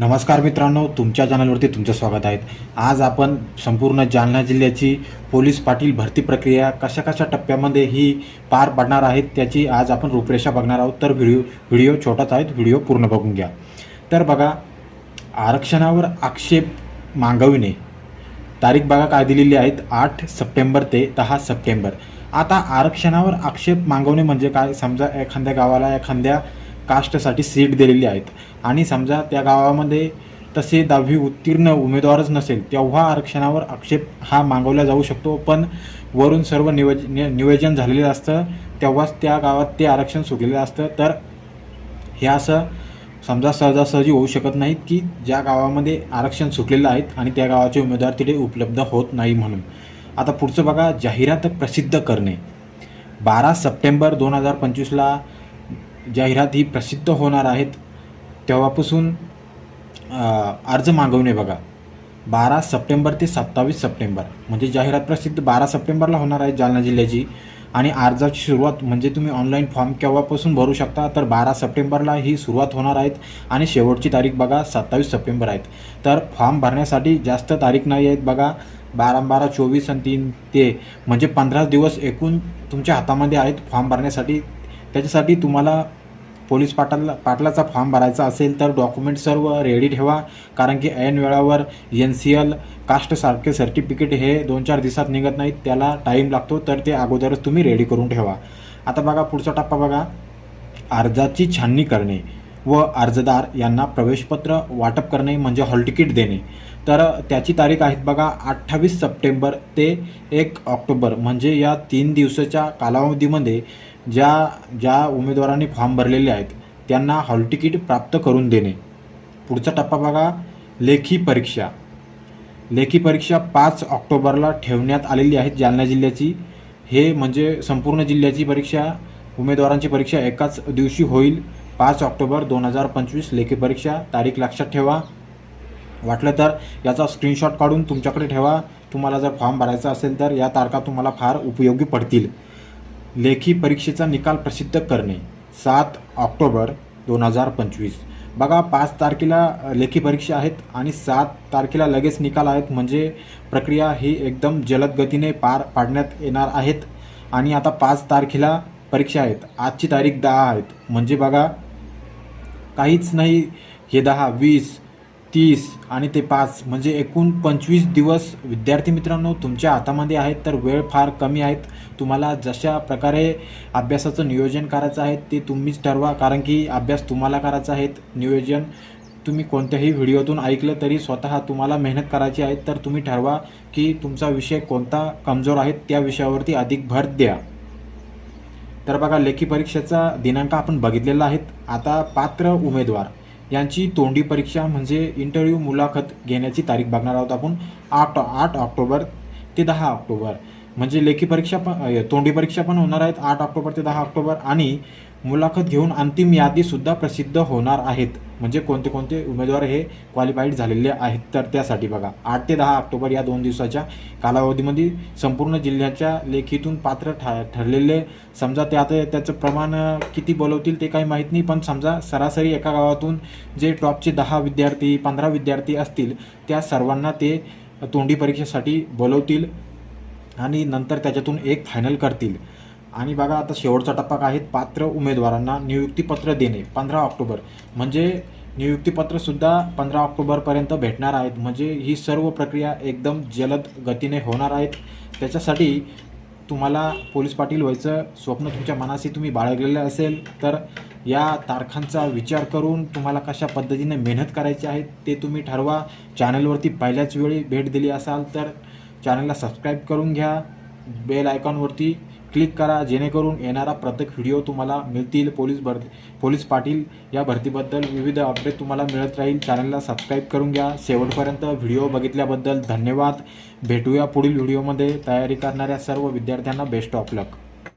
नमस्कार मित्रांनो तुमच्या चॅनलवरती तुमचं स्वागत आहे. आज आपण संपूर्ण जालना जिल्ह्याची पोलीस पाटील भरती प्रक्रिया कशा कशा टप्प्यामध्ये ही पार पडणार आहेत त्याची आज आपण रूपरेषा बघणार आहोत. तर व्हिडिओ व्हिडिओ छोटाच आहेत व्हिडिओ पूर्ण बघून घ्या. तर बघा आरक्षणावर आक्षेप मागविणे. तारीख बघा काय दिलेली आहेत आठ सप्टेंबर ते दहा सप्टेंबर. आता आरक्षणावर आक्षेप मागवणे म्हणजे काय? समजा एखाद्या गावाला एखाद्या कास्टसाठी सीट दिलेली आहेत. आणि समजा त्या गावामध्ये तसे दहावी उत्तीर्ण उमेदवारच नसेल तेव्हा आरक्षणावर आक्षेप हा मागवला जाऊ शकतो. पण वरून सर्व निवज नि- नियोजन झालेलं असतं तेव्हाच त्या गावात ते आरक्षण सुटलेलं असतं. तर हे असं समजा सहजासहजी होऊ शकत नाहीत की ज्या गावामध्ये आरक्षण सुटलेलं आहेत आणि त्या गावाचे उमेदवार तिथे उपलब्ध होत नाही म्हणून. आता पुढचं बघा जाहिरात प्रसिद्ध करणे. बारा सप्टेंबर दोन हजार पंचवीसला जाहिरात ही प्रसिद्ध होणार आहेत तेव्हापासून अर्ज मागवणे बघा. बारा सप्टेंबर ते सत्तावीस सप्टेंबर. म्हणजे जाहिरात प्रसिद्ध बारा सप्टेंबरला होणार आहे जालना जिल्ह्याची. आणि अर्जाची सुरुवात म्हणजे तुम्ही ऑनलाईन फॉर्म केव्हापासून भरू शकता तर बारा सप्टेंबरला ही सुरुवात होणार आहेत. आणि शेवटची तारीख बघा सत्तावीस सप्टेंबर आहेत. तर फॉर्म भरण्यासाठी जास्त तारीख नाही आहेत बघा. बारा बारा चोवीस आणि तीन ते. म्हणजे पंधरा दिवस एकूण तुमच्या हातामध्ये आहेत फॉर्म भरण्यासाठी. त्याच्यासाठी तुम्हाला पोलीस पाटाला पाटलाचा फॉर्म भरायचा असेल तर डॉक्युमेंट सर्व रेडी ठेवा. कारण की ऐन वेळावर एन सी एल कास्टसारखे सर्टिफिकेट हे दोन चार दिवसात निघत नाहीत. त्याला टाईम लागतो तर ते अगोदरच तुम्ही रेडी करून ठेवा. आता बघा पुढचा टप्पा बघा. अर्जाची छाननी करणे व अर्जदार यांना प्रवेशपत्र वाटप करणे म्हणजे हॉल तिकीट देणे. तर त्याची तारीख आहेत बघा अठ्ठावीस सप्टेंबर ते एक ऑक्टोबर म्हणजे या तीन दिवसाच्या कालावधीमध्ये ज्या ज्या उमेदवारांनी फॉर्म भरलेले आहेत त्यांना हॉल तिकीट प्राप्त करून देणे. पुढचा टप्पा बघा लेखी परीक्षा. लेखी परीक्षा पाच ऑक्टोबरला ठेवण्यात आलेली आहे जालना जिल्ह्याची. हे म्हणजे संपूर्ण जिल्ह्याची परीक्षा उमेदवारांची परीक्षा एकाच दिवशी होईल. पाच ऑक्टोबर दोन हजार पंचवीस लेखी परीक्षा तारीख लक्षात ठेवा. वाटलं तर याचा स्क्रीनशॉट काढून तुमच्याकडे ठेवा. तुम्हाला जर फॉर्म भरायचा असेल तर या तारखा तुम्हाला फार उपयोगी पडतील. लेखी परीक्षेचा निकाल प्रसिद्ध करणे सात ऑक्टोबर दोन हजार पंचवीस. बघा पाच तारखेला लेखी परीक्षा आहेत आणि सात तारखेला लगेच निकाल आहेत म्हणजे प्रक्रिया ही एकदम जलद गतीने पार पाडण्यात येणार आहेत. आणि आता पाच तारखेला परीक्षा आहेत. आजची तारीख दहा आहेत. म्हणजे बघा काहीच नाही. हे दहा वीस तीस आणि ते पाच म्हणजे एकूण पंचवीस दिवस विद्यार्थी मित्रांनो तुमच्या हातामध्ये आहेत तर वेळ फार कमी आहेत. तुम्हाला जशा प्रकारे अभ्यासाचं नियोजन करायचं आहे ते तुम्हीच ठरवा कारण की अभ्यास तुम्हाला करायचा आहे नियोजन तुम्ही कोणत्याही व्हिडिओतून ऐकलं तरी स्वतः तुम्हाला मेहनत करायची आहे तर तुम्ही ठरवा की तुमचा विषय कोणता कमजोर आहे त्या विषयावरती अधिक भर द्या. तर बघा लेखी परीक्षेचा दिनांक आपण बघितलेला आहेत आता पात्र उमेदवार. यांची तोंडी परीक्षा म्हणजे इंटरव्ह्यू मुलाखत घेण्याची तारीख बघणार आहोत आपण. आठ आठ ऑक्टोबर ते दहा ऑक्टोबर. म्हणजे लेखी परीक्षा पण तोंडी परीक्षा पण होणार आहेत. आठ ऑक्टोबर ते दहा ऑक्टोबर. आणि मुलाखत घेऊन अंतिम यादीसुद्धा प्रसिद्ध होणार आहेत. म्हणजे कोणते कोणते उमेदवार हे क्वालिफाईड झालेले आहेत तर त्यासाठी बघा. आठ ते दहा ऑक्टोबर या दोन दिवसाच्या कालावधीमध्ये संपूर्ण जिल्ह्याच्या लेखीतून पात्र ठा ठरलेले समजा त्यात त्याचं प्रमाण किती बोलवतील ते काही माहीत नाही. पण समजा सरासरी एका गावातून जे टॉपचे दहा विद्यार्थी पंधरा विद्यार्थी असतील त्या सर्वांना ते तोंडी परीक्षेसाठी बोलवतील. आणि नंतर त्याच्यातून एक फायनल करतील. आणि बघा आता शेवटचा टप्पा काय आहे? पात्र उमेदवारांना नियुक्तीपत्र देणे पंधरा ऑक्टोबर. म्हणजे नियुक्तीपत्रसुद्धा पंधरा ऑक्टोबरपर्यंत भेटणार आहेत. म्हणजे ही सर्व प्रक्रिया एकदम जलद गतीने होणार आहेत. त्याच्यासाठी तुम्हाला पोलीस पाटील व्हायचं स्वप्न तुमच्या मनाशी तुम्ही बाळगलेलं असेल तर या तारखांचा विचार करून तुम्हाला कशा पद्धतीने मेहनत करायची आहे ते तुम्ही ठरवा. चॅनलवरती पहिल्याच वेळी भेट दिली असाल तर चॅनलला सबस्क्राईब करून घ्या. बेल आयकॉनवरती क्लिक करा जेणेकरून येणारा प्रत्येक व्हिडिओ तुम्हाला मिळतील. पोलीस भरती पोलीस पाटील या भरतीबद्दल विविध अपडेट तुम्हाला मिळत राहील. चॅनलला सबस्क्राईब करून घ्या. शेवटपर्यंत व्हिडिओ बघितल्याबद्दल धन्यवाद. भेटूया पुढील व्हिडिओमध्ये. तयारी करणाऱ्या सर्व विद्यार्थ्यांना बेस्ट ऑफ लक